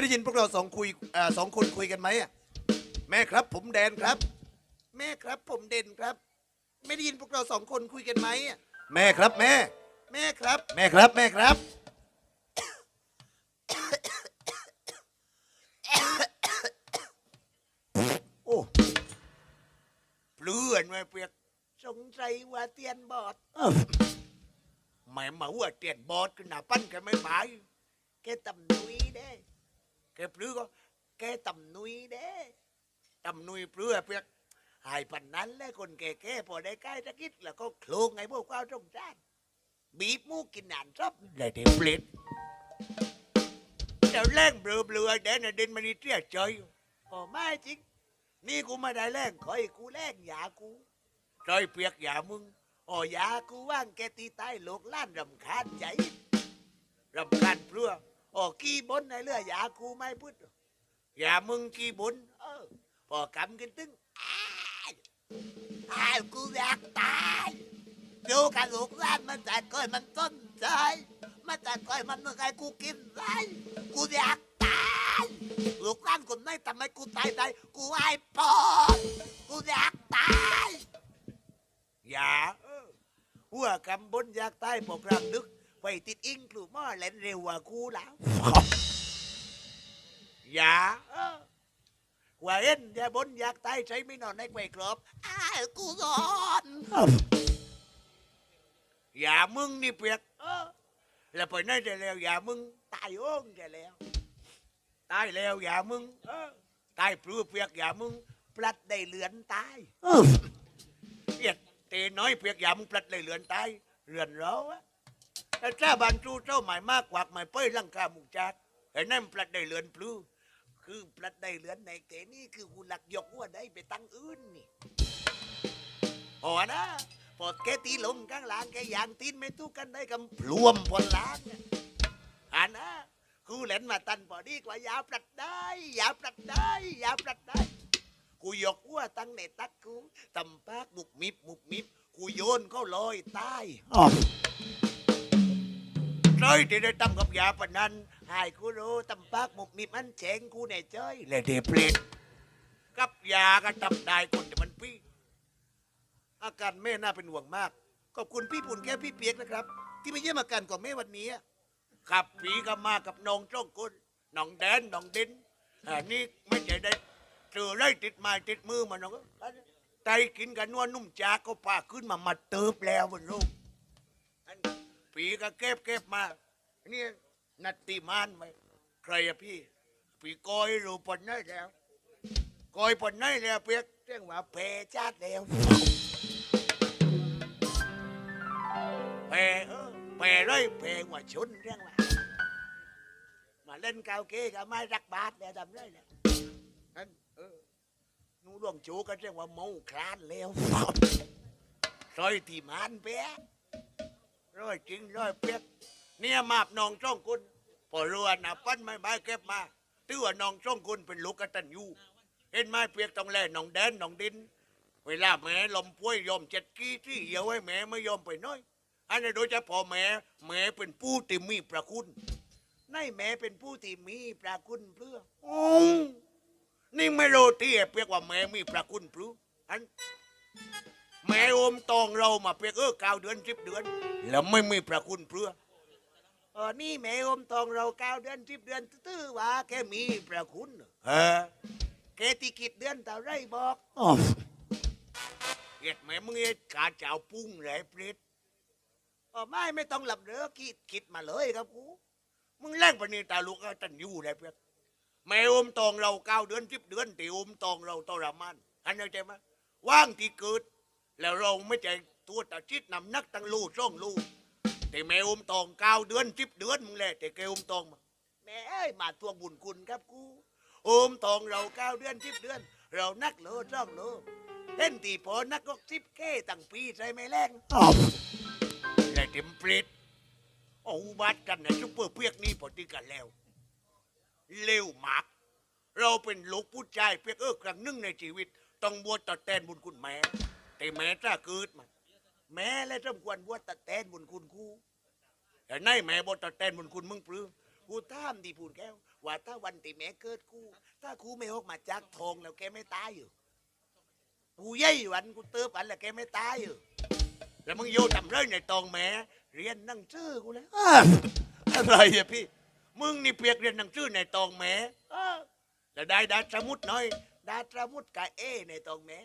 ได้ยินพวกเราสองคุยเอ่อสองคนคุยกันไหมอะแม่ครับ ผมแดนครับ แม่ครับ ผมเด่นครับ ไม่ได้ยินพวกเราสองคนคุยกันไหมอะแม่ครับแม่ แม่ครับ แม่ครับแม่ครับ โอ้เปลื่อนมาเปียกสงสัยว่าเตียนบอดหมายมาว่าเตียนบอดก็หนาปั้นกันไม่หมายแกตำนุยเด้ แกปลื้อก็แกตำนุยเด้ตำนุยปลื้อเปียกหายปันนั้นแหล้วคนแก่ๆพอได้ใกล้ตะกิดแล้วก็โคลงไงพวกเราตรงจานบีบมูกกินหนานซับเลยเดี๋ยวเปลี่ยนเดี๋ยวแรงเบลอเบลอๆเดนนเดินมาดีเตี้ยใจโอ้ไม่จริง นี่กูไม่ได้แรงขอให้กูแรงอย่ากูใจเปียกอย่ามึงอ๋อย่ากูว่างแกตีใต้โลกล้านรำคาญใจรำคาญเพื่อ อ๋อกี้บนในเรืออยากูไม่พูดอย่ามึงกี้บนเออพอกำกันตึงอ้ายอ้ายกูอยากตายดูกันลูกล้านมันจัดก้อยมันต้นใจมันจัดก้อยมันเมื่อไงกูกินไรกูอยากตายลูกหล้านคนไหนทำให้กูตายได้กูไอ้ปอดกูอยากตายอย่าหัวกำบนอยากตายพวกรำนึก ไปติดอิงกลุ่มอเล่นเร็วกว่ากูแล้วอย่าเออว่าเอ็นอย่าบนอยากตายใช้ไม่นอนในไกวกรอบอ้าวกูนอนอย่ามึงนี่เปียกเออแล้วไปไหนได้แล้วอย่ามึงตายโอ้งได้แล้วตายแล้วอย่ามึงเออตายปลื้อเปียกอย่ามึงพลัดได้เลือนตายเปียกเตน้อยเปียกอย่ามึงพลัดได้เลือนตายเลือนเราอะ แต่ถ้าบันจูเจ้าหมายมากกว่าหมายเป้ยลังกามุกจัดไอ้นั่นพลัดได้เลือนปลื้อคือพลัดได้เลือนในเกนี่คือกูหลักยกว่าได้ไปตั้งอื่นนี่พอนะพอแกตีลงข้างหล่างแกยางตีนไม่ตู้กันได้กำพลวมพลล้างเนี่ยอ่านะกูเล่นมาตันพอดีกว่ายาปลัดได้ยาปลัดได้ยาปลัดได้ กูยกว่าตั้งในตักกูตำปากมุบมิบมุบมิบกูโยนเขาลอยใต้ ร้อยที่ได้ตำกับยาปนันหายกูรู้ตำปากมุบมิบมันเจงกูในเจ้ยเลยเดเปลดกับยาก็ตำได้คนแต่มันพี่ อาการแม่น่าเป็นห่วงมาก ขอบคุณพี่ปุ่นแก้วพี่เปียกนะครับ ที่มาเยี่ยมอาการของแม่วันนี้ขับผีก็มากับน้องจ้องกุนน้องแดนน้องดินอันนี้ไม่ใช่ได้เจอไรติดไม้ติดมือมาน้องไตกินกันนัวนุ่มจากก็พาขึ้นมามาเติบแล้วบนลูกอัน ผีก็เก็บเก็บมานี่นัตติมานไหมใครอะพี่ผีกอยรูปนได้แล้วกอยปนได้แล้วเปียกเรื่องว่าเพชาติแล้วเพเออเพเลยเพหัว่าชุนเรื่องว่ามาเล่นกาวเกะกับไม้รักบาทเนี่ยทำได้เนี่ยนั่นเออหนูหลวงจูก็เรียกว่าเมาคลานแล้วซอยที่มานเปียก ร้อยจริงร้อยเปียกเนี่ยมาบน้องจ้องคุณพอรัวนาปั้นไม้ไม้เก็บมาตื้อน้องจ้องคุณเป็นลูกกตันยูเห็นไม้เปียกต้องแล่น้องแดนน้องดิน เวลาแม่ลมป่วยยอมเจ็ดกี้ที่เหี่ยวให้แม่ไม่ยอมไปน้อย อันนี้โดยเฉพาะแม่แม่เป็นผู้ที่มีพระคุณนายแม่เป็นผู้ที่มีพระคุณเพื่อออนี่ไม่รู้ที่เปียกว่าแม่มีพระคุณเพื่ออัน แม่อมตองเรามาเปียกเออเก้าเดือนสิบเดือน แล้วไม่มีพระคุณเพื่อเออนี่แม่อมตองเราเก้าเดือนสิบเดือนตื้อๆว่าแกมีพระคุณเหรอเออแกติกิดเดือนเท่าไรบอกเอ็ดแม่มึงเอ็ดกาเจ้าปุ้งไรเปรตเออไม่ไม่ต้องหลับเด้อคิดคิดมาเลยครับกูมึงแรงปานนี้ตาลูกก็ตันอยู่ได้เพื่อนแม่อมตองเราเก้าเดือนสิบเดือนตีอมตองเราทรมานอันนี้ใจไหมว่างที่เกิด แล้วเราไม่ใจตัวตาจิตนำนักตั้งลูกช่องลูกแต่แม่อมตองเก้าเดือนสิบเดือนมึงแหละแต่แกอมตองมาแม่เอ้ยมาทวงบุญคุณครับกูอมตองเราเก้าเดือนสิบเดือน เรานักโลช่องโลเล่นตีพอนักก็สิบเก้ตั้งปีใช่ไหมแรงและเต็มเปรตเอาบัดกันในซุปเปอร์เปียกนี่พอดีกันแล้ว เร็วมาก เราเป็นลูกผู้ชายเปียกเออครั้งหนึ่งในชีวิต ต้องบวชตัดแทนบุญคุณแม่ แต่แม่ถ้าเกิดมาแม่และสมควรบวชตัดแทนบุญคุณกูแต่ในแม่บวชตัดแทนบุญคุณมึงปลื้มกูถามดีพูนแก้วว่าถ้าวันที่แม่เกิดกูถ้ากูไม่ออกมาจากทองแล้วแกไม่ตายอยู่กูยัยวันกูเติบอันแล้วแกไม่ตายอยู่แล้วมึงโยทำเรื่องในตองแม่เรียนนั่งสือกูเลยอ้วอะไรอะพี่ มึงนี่เปียกเรียนนั่งสือในตองแม่แล้วได้ดาสมุดหน่อยดาสมุดกะเอในตองแม่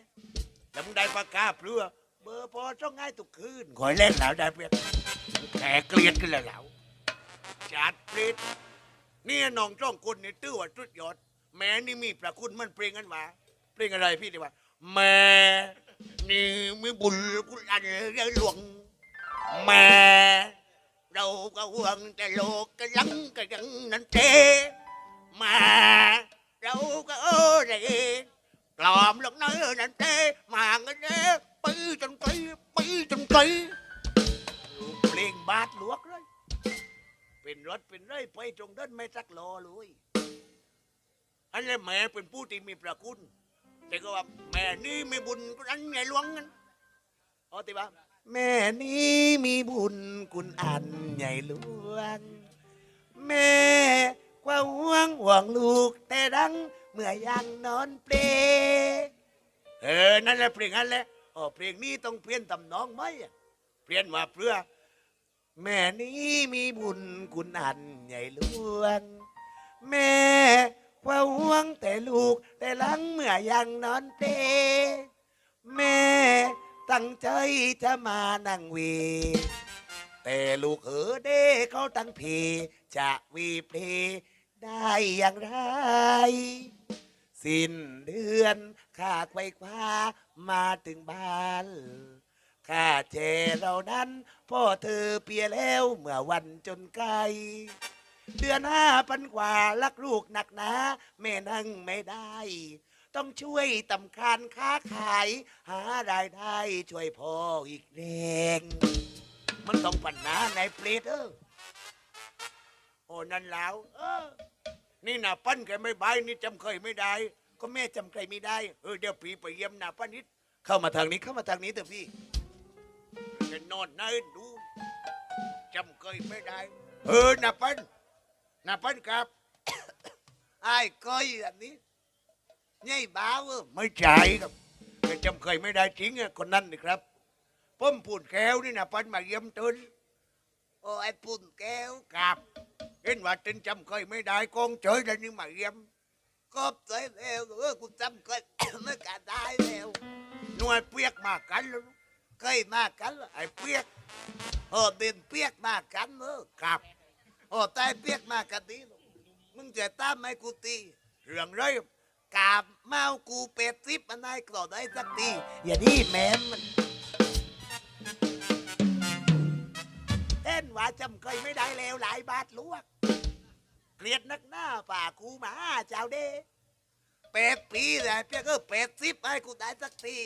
แล้วมึงได้ปากกาเปลือเบอร์พอต้องง่ายทุกคืนคอยเล่นแล้วได้เปียกแกเกลียดกันแล้วแล้วจัดปริดนี่น้องจ้องคนนี่ตื้อว่าสุดยอด แม่นี่มีประคุณมันเปล่งกันมาเปล่งอะไรพี่ดีว่าแม่นี่มีบุญคุณอันเรื่องหลวงแม่เราก็ห่วงแต่โลกก็ยังก็ยังนั่นเองแม่เราก็เออได้ปลย นั่นเองมาเงินเด้ปีจนปีปีจนปีเพลงบาทหลวกเลยเป็นรถเป็นไรไปตรงนั้นไม่สักโลเลยอันนี้แม่เป็นผู้ที่มีพระคุณแต่ก็ว่าแม่นี่มีบุญอันไงหลวงนั้นเอติว่าแม่นี่มีบุญคุณอันใหญ่หลวง แม่กว่าห่วงห่วงลูกแต่ดัง เมื่อยังนอนเปลเออ นั่นแหละเพลงนั้นแหละอ๋อเพลงนี้ต้องเปลี่ยนตำนองไหมอะเปลี่ยนว่าเพื่อ แม่นี้มีบุญคุณอันใหญ่หลวง แม่ว่าห่วงแต่ลูกแต่หลังเมื่อยังนอนเตแม่ตั้งใจจะมานั่งเวีแต่ลูกเออเด้เขาตั้งเพจะวีเพลได้อย่างไร สิ้นเดือนข้าไขว้คว้ามาถึงบ้านข้าเจเรานั้น พ่อเธอเปียแล้วเมื่อวันจนไกล เดือนห้าพันกว่ารักลูกหนักหนาแม่นั่งไม่ได้ ต้องช่วยตำคานค้าขาย หารายได้ช่วยพ่ออีกแรงมันต้องปัญหาในเปรตเออโอ้นั่นแล้ว เออ นี่หนาปั้นแกไม่บายนี่จำเคยไม่ได้ ก็แม่จำใครไม่ได้เออเดี๋ยวพี่ไปเยี่ยมหนาปั้นนิดเข้ามาทางนี้เข้ามาทางนี้เถอะพี่จะนอนนั่นดูจำเคยไม่ได้ เออหนาปั้นหนาปั้นครับ ไอ้เคยอันนี้นี่บ้าวไม่ใช่ครับแกจำเคยไม่ได้จริงอะคนนั้นนี่ครับป้มปุ่นแก้วนี่นาปันมาเยี่ยมตนโอ้ไอ้ปุ่นแก้วครับ เห็นว่าตินจำเคยไม่ได้กองเฉยแล้วนี่มาเยี่ยมก็เฉยแล้วเออกูจำเคย ไม่กันได้แล้วหน่วยเปียกมากันแล้วเคยมากันเหรอไอ้เปียกโอ้เดินเปียกมากันเออครับโอ้ตายเปียกมากันดีมึงจะตามไหมกูตีเรื่องไรกาบเมากูเป็ดซิบอันไหนก็ได้สักทีอย่าดีแม่มัน ว่าจำเคยไม่ได้แล้วหลายบาทลวก เกลียดนักหน้าป่ากูหมาเจ้าเด้เป็ดปีเลยเปียกเออเป็ดซิบให้กูได้สักที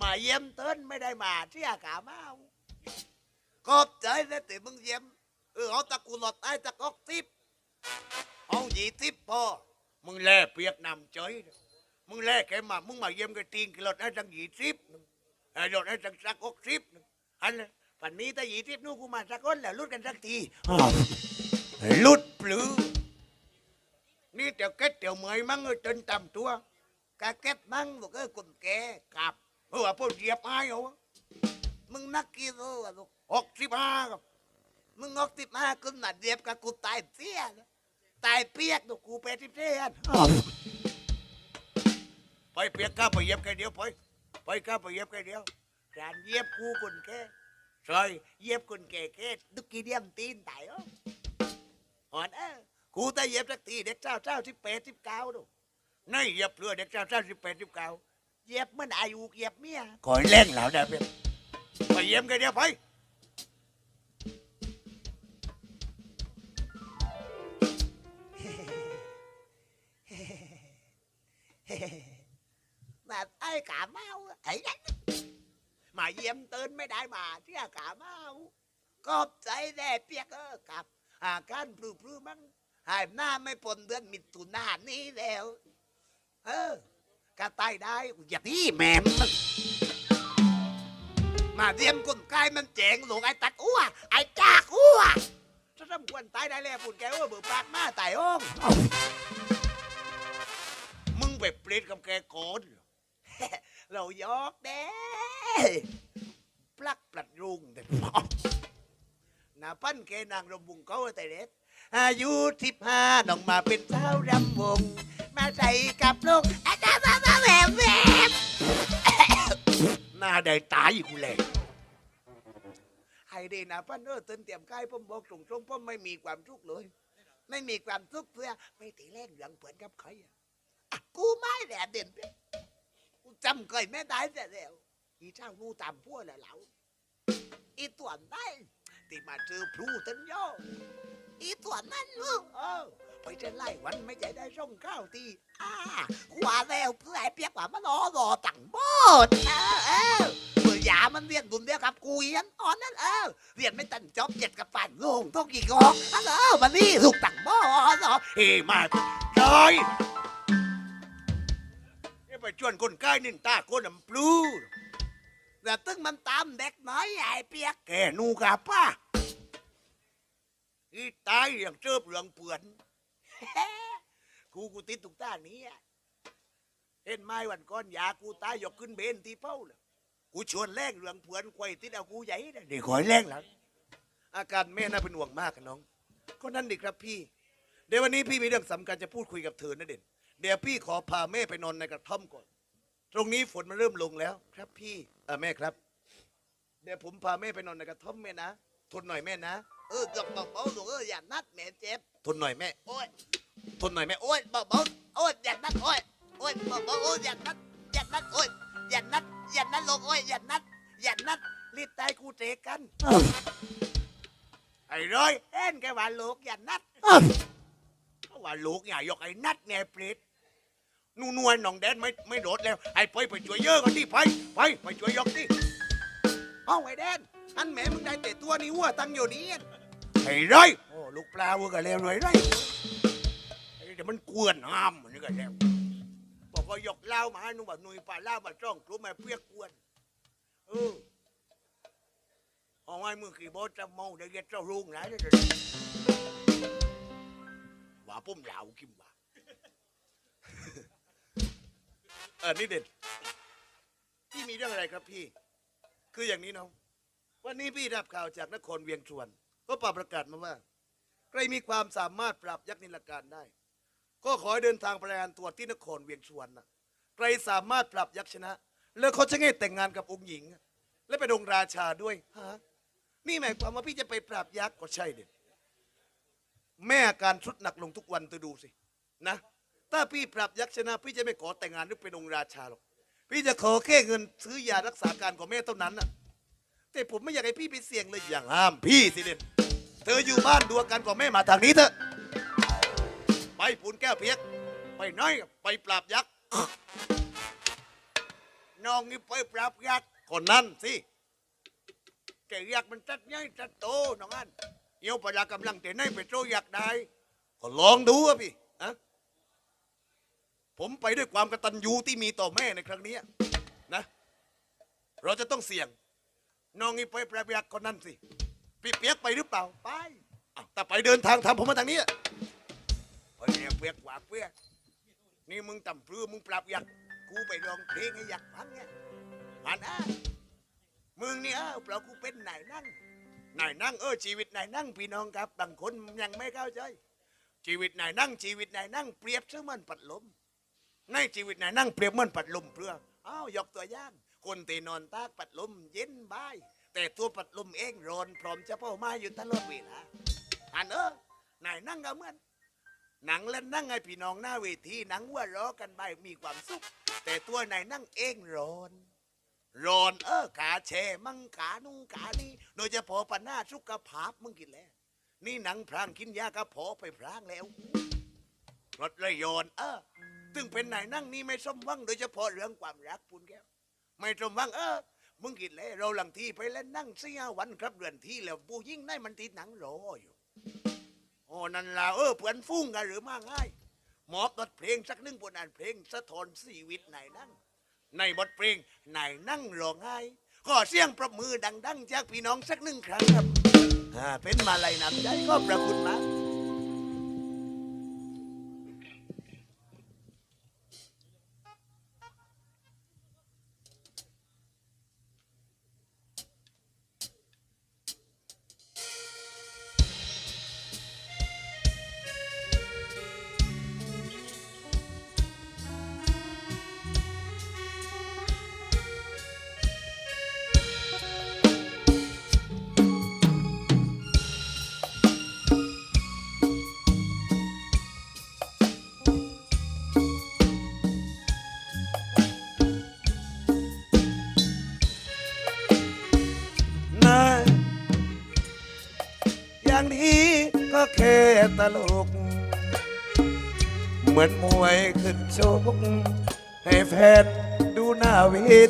มาเยี่ยมเติ้นไม่ได้มาเที่ยกาเมาขอบใจนะแต่มึงเยี่ยมเออเอาตะกูหลอดไอ้ตะกอกทิพเอาหยีทิพพอมึงแล่เปียกนำใจนะมึงแล่แกมามึงมาเยี่ยมกันตีนกิโลดไอ้ตังหยีทิพไอ้หลอดไอ้ตังสักอกทิพอันนั้น ปันนี้ถ้าหยีทิพนู่นกูมาสักคนแล้วลุดกันสักทีลุดปลือ นี่เดี๋ยวเก็ดเดี๋ยวเมอยมั่งเออจนตำตัวกะเก็ดมั่งบอกเออคนแก่กลับเออพวกเหยียบไอ้เหรอมึงนักกี่โลอะลูกหกสิบห้าครับมึงหกสิบห้าคุณมาเหยียบกับกูตายเสียนะตายเปียกดูกูเป็ดที่เทียนไปเปียกข้าไปเหยียบแค่เดียวไปไปข้าไปเหยียบแค่เดียวการเหยียบกูคนแก่ใช่เหยียบค นแก่แค่ดุกกี่เดียมตีนตายอ๋ออ่อนเออกูแต่เยียบสักทีเด็กเจ้าเจ้าที่เป็ดที่เก้าดูนี่เยียบเรือเด็กเจ้าเจ้าที่เป็ดที่เก้าเยียบมันอายุเยียบเมียคอยเล่นแล้วนะเพื่อนไปเยี่ยมกันเดียวไปมาไอ้กาเมาไอ้ยัน มาเยี่ยมเตือนไม่ได้มาเที่ยกาเมาก็ใจแน่เปียกเออกับอาการปลื้อๆมั้งหายหน้าไม่ปนเดือนมิถุนายนนี้แล้ว เออกระต่ายได้อย่าที่แหม่มมันมาเรียมคนกายมันเจ๋งหลงไอ้ตัดอ้วไอ้จากอ้วจะทำกวนวันตายได้แล้วปุ่นแกว่าเบื่อปากมาตายอ้องมึงไปเปรตกับแกโกน เรายอกเด้ปลักปลัดรุงแต่หน้าปั้นแกนางรำวงเขาแต่เด็ดอายุสิบห้าน้องมาเป็นสาวรำวง มาใส่กับลงอาจารย์มาแหวบแหวบหน้าได้ตายกูเลยไอ้เดนะปั้นเออเตือนเตรียมกายผมบอกตรงๆผมไม่มีความทุกข์เลย ไม่มีความทุกข์เพื่อไม่ตีแรงเหลืองเปิดกับใครอะอะกูไม่แหลเด่นไปกู จำเคยแม่ได้แต่แล้วอีเจ้านู่ตามพวกแหละเหลาอีตัวนั้นที่มาเจอพลูตันยอีตัวนั้นลูกเออไปจะไล่วันไม่ใจได้ส่งข้าวทีอ่าขวาแล้วเพื่อให้เปียกกว่ามันรอรอตังบดเออเออเมื่อยามันเรียนบุญเดียวกับกูยันอ่อนนั่นเออเรียนไม่ตันจอบเจ็ดกับฝันโลงต้องกี่กอกฮัลโหลมานี่ถูกตังบดเหรอเฮ้มาจอย ไปชวนคนใกล้นินตาคนน้ำปลูแต่ตึ้งมันตามเด็กน้อยใหญ่เปียกแกนูกับป้าอีตายอย่างเจอเปลืองเปื่อนกูกูติดตุกตานี้เห็นไหมวันก่อนยากูตายยกขึ้นเบนที่เป้าเลยกูชวนแลกเรื่องเผื่อนควยติดเอากูใหญ่นะเดี๋ยวขอยแลกหลังอาการแม่น่าเป็นห่วงมากกันน้อง ก็นั่นดิครับพี่ เดี๋ยววันนี้พี่มีเรื่องสำคัญจะพูดคุยกับเธอนะเด่น เดี๋ยวพี่ขอพาแม่ไปนอนในกระท่อมก่อน ตรงนี้ฝนมันเริ่มลงแล้ว ครับพี่เออแม่ครับ เดี๋ยวผมพาแม่ไปนอนในกระท่อมแม่นะทนหน่อยแม่นะเออกับเบาๆลูกเอออย่านัดแม่เจ็บทนหน่อยแม่โอ้ยทนหน่อยแม่โอ้ยเบาๆโอ้ยอย่านัดโอ้ยโอ้ยเบาๆโอ้ยอย่านัดอย่านัดโอ้ยอย่านัดอย่านัดลงโอ้ยอย่านัดอย่านัดรีดตายกูเตะกันไอ้ร้อยเอ็นแกว่าลูกอย่านัดเขาว่าลูกอย่ายกไอ้นัดแน่เปรต นูนวลน้องแดนไม่ไม่โดดแล้วไอ้ไปไปช่วยเยอะกันดิไปไปไปช่วยยกดิเอาไอ้แดน อันแม่มึงได้แต่ตัวนี้วัวตั้งอยู่นี้ไอ้ร้อยโอ้ลูกปลาวัวกันแล้วเลยไรไอ้เดี๋ยวมันกวนห้ามมันนี่กันแล้วบอกว่ายกเล้ามาให้นุ่มแบบนุ่ยปลาเล้ามาจ้องกลุ่มมาเพี้ยกวนเออเอาไว้มือขี่บอจะเมาเดี๋ยวเ get เจ้ารุงไหนเดี๋ยว่าปุ่มเหลากิมว่า เออนี่เด่นพี่มีเรื่องอะไรครับพี่ คืออย่างนี้น้อง วันนี้พี่รับข่าวจากนครเวียงชวน ก็ปรับประกาศมาว่า ใครมีความสามารถปรับยักษ์นิลการได้ ก็ขอให้เดินทางไปรายงานตัวที่นครเวียงชวนนะใครสามารถปรับยักษ์ชนะ แล้วเขาจะให้แต่งงานกับองค์หญิง และเป็นองค์ราชาด้วยฮะนี่หมายความว่าพี่จะไปปราบยักษ์ก็ใช่เด็ดแม่อาการชุดหนักลงทุกวันเธอดูสินะ ถ้าพี่ปราบยักษ์ชนะ พี่จะไม่ขอแต่งงานหรือเป็นองค์ราชาหรอก พี่จะขอแค่เงินซื้อยารักษาการของแม่เท่านั้นน่ะ แต่ผมไม่อยากให้พี่ไปเสี่ยงเลยอย่างห้ามพี่สิเด่นเธออยู่บ้านดูอาการของแม่มาทางนี้เถอะ ไปปูนแก้วเพียก ไปน้อยไปปราบยักษ์ น้องนี่ไปปราบยักษ์คนนั้นสิแกอยากมันจัดใหญ่จัดโตน้องอันเอี่ยวปลากำลังแต่ไหนไปโตอยากได้ ก็ลองดูอะพี่ ผมไปด้วยความกตัญญูที่มีต่อแม่ในครั้งนี้นะ เราจะต้องเสี่ยง น้องนี่ไปแปราบยักคนนั้นสิพี่เปียกไปหรือเปล่าไปอ้าวแต่ไปเดินทางทำผมมาทางนี้อะไปเนี่ยเปียกกว่าเปียกนี่มึงต่ำพรือมึงปราบยักกูไปร้องเพลงให้อยักฟังเนี่ยอันนะมึงนี่เออเพรากูเป็นนายนั่งนายนั่งเออชีวิตนายนั่งพี่น้องครับบางคนยังไม่เข้าใจชีวิตนายนั่งชีวิตนายนั่งเปรียบเสมือนปัดลม ในชีวิตนายนั่งเปรียบเหมือนปัดลมเปลืออ้าวยกตัวอย่างคนที่นอนตากปัดลมเย็นบาย แต่ตัวปัดลมเองร้อนพร้อมจะเป้ามาอยู่ตลอดเวลาอันเออนายนั่งก็เหมือนหนังเล่นนั่งไงพี่น้องหน้าเวทีหนังว่าร้อกันไปมีความสุข แต่ตัวนายนั่งเองร้อนร้อนเออขาแช่มังขานุ่งขานี่โดยเฉพาะปัญหาสุขภาพมึงกินแล้ว นี่หนังพรางกินยากระเพาะไปพรางแล้วรถเลยโยนเออ ตึงเป็นไหนนั่งนี่ไม่สมหวังโดยเฉพาะเรื่องความรักปุนแก้ว ไม่สมหวังเออ มึงกินแล้วเราหลังที่ไปเล่นนั่งเสียวันครับเดือนที่แล้วผู้ยิ่งได้มันติดหนังรออยู่ โอ้นั่นล่ะเออเพื่อนฟุ้งกันหรือมาง่าย หมอบบทเพลงสักหนึ่งบนอ่านเพลงสะท้อนชีวิตไหนนั่ง ในบทเพลงไหนนั่งร้องไห้ก็เสียงประมือดัง ๆ จากพี่น้องสักหนึ่งครั้งครับอ่าเป็นมาลัยนำใจก็ประคุณมาก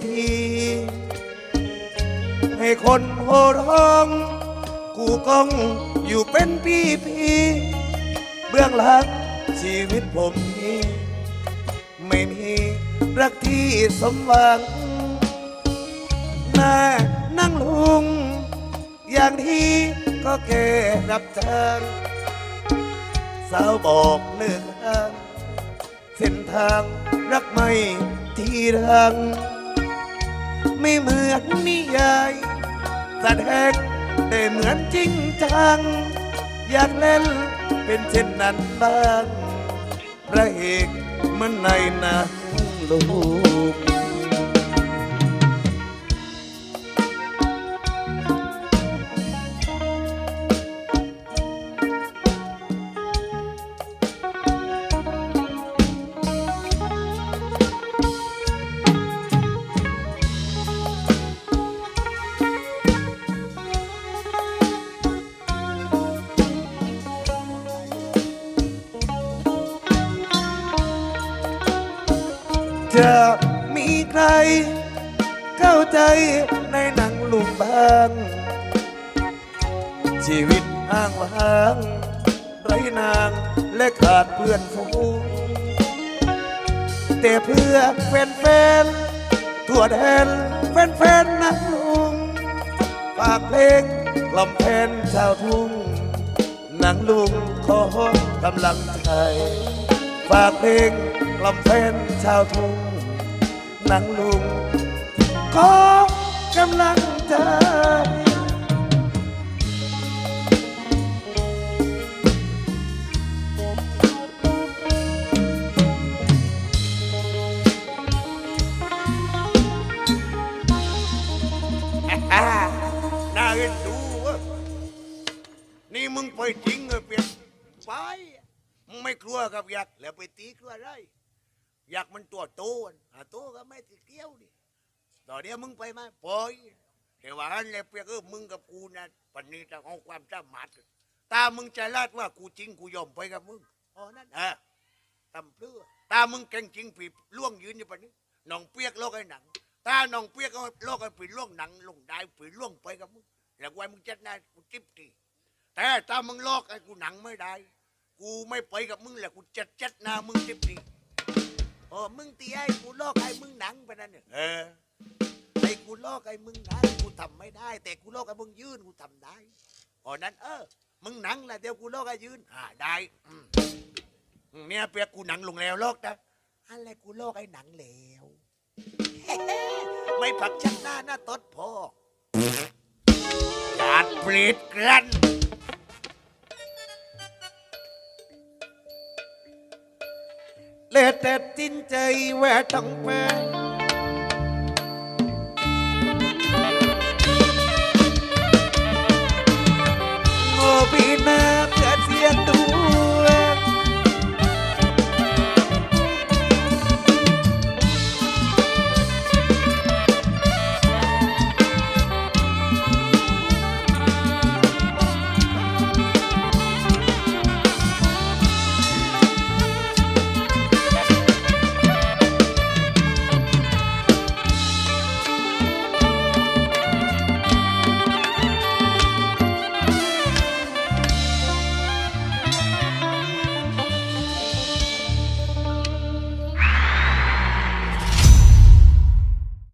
ที ให้คนโหร้อง กูก้องอยู่เป็นปีปีๆเบื้องหลังชีวิตผมนี้ไม่มีรักที่สมหวังนานั่งลุง อย่างที่ก็แก่รับจ้างสาวบอกเลิกทาง เส้นทางรักไม่ที่รัง ไม่เหมือนนิยายแสดงได้เหมือนจริงจัง อยากเล่นเป็นเช่นนั้นบ้าง พระเอกเหมันในหนังลูกางไรนางและขาดเพื่อนฝูงแต่เพื่อแฟนๆทั่วแดนแฟนๆนักลุงฝากเพลงกล่อมแทนชาวทุ่งหนังลุงขอกำลังใจฝากเพลงกล่อมแฟนชาวทุ่งหนังลุงขอกำลังใจ ไม่กลัวกับยักษ์แล้วไปตีกลัวอะไรยักษ์มันตัวโตนอะโตก็ไม่ติเกี้ยวดิตอนเนี้ยมึงไปไหมปล่อยแต่ว่าอันเลยเปียกเออมึงกับกูนะปันนี้จะเอาความสามารถตามึงใจลาดว่ากูจริงกูยอมไปกับมึงอ๋อนั่นเออตำเพื่อตามึงเก่งจริงผีล่วงยืนอยู่ปันนี้น้องเปียกโลกไอ้หนังตาน้องเปียกก็โลกไอ้ผีล่วงหนังลงได้ผีล่วงไปกับมึงแล้วไว้มึงจัดหน้ากูจิ๊บตีแต่ตามึงลอกไอ้กูหนังไม่ได้ กูไม่ไปกับมึงแหละกูจัดจัดหน้ามึงจิ๊บตีโอ้มึงตีไอ้กูลอกไอ้มึงหนังไปนั่นเนี่ยเออไอ้กูลอกไอ้มึงหนังกูทำไม่ได้ แต่กูลอกไอ้มึงยืนกูทำได้อ๋อนั้นเออ มึงหนังแหละเดี๋ยวกูลอกไอ้ยืนอ่าได้อืมเนี่ยเปียกกูหนังลงแล้วลอกนะอะไรกูลอกไอ้หนังแล้วไม่ผักชันหน้าหน้าตดพอจาดเปรตกลัน แต่แต่จินใจแหวะต้องแป